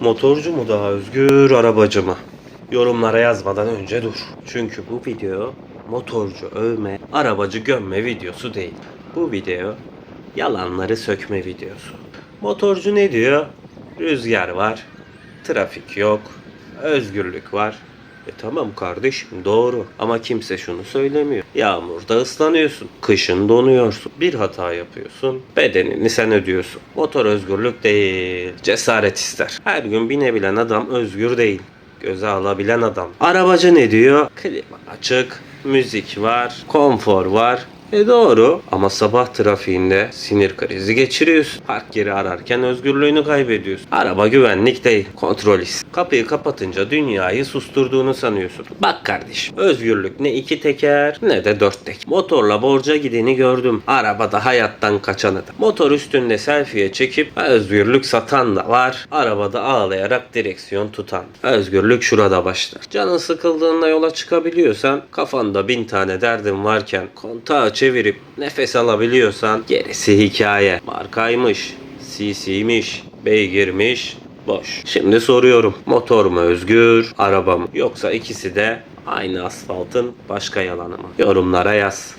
Motorcu mu daha özgür, arabacı mı? Yorumlara yazmadan önce dur. Çünkü bu video motorcu övme, arabacı gömme videosu değil. Bu video yalanları sökme videosu. Motorcu ne diyor? Rüzgar var, trafik yok, özgürlük var. E tamam kardeşim doğru ama kimse şunu söylemiyor. Yağmurda ıslanıyorsun, kışın donuyorsun. Bir hata yapıyorsun, bedenini sen ödüyorsun. Motor özgürlük değil, cesaret ister. Her gün binebilen adam özgür değil. Göze alabilen adam. Arabacı ne diyor? Klima açık, müzik var, konfor var. E doğru ama sabah trafiğinde sinir krizi geçiriyorsun. Park yeri ararken özgürlüğünü kaybediyorsun. Araba güvenlik değil, kontrolist. Kapıyı kapatınca dünyayı susturduğunu sanıyorsun. Bak kardeşim, özgürlük ne iki teker ne de dört tek. Motorla borca gideni gördüm. Arabada hayattan kaçanı da. Motor üstünde selfie'ye çekip özgürlük satan da var. Arabada ağlayarak direksiyon tutan. Özgürlük şurada başlar. Canın sıkıldığında yola çıkabiliyorsan, kafanda bin tane derdin varken kontağı çevirip nefes alabiliyorsan gerisi hikaye. Markaymış, CC'miş, beygirmiş, boş. Şimdi soruyorum. Motor mu özgür, araba mı? Yoksa ikisi de aynı asfaltın başka yalanı mı? Yorumlara yaz.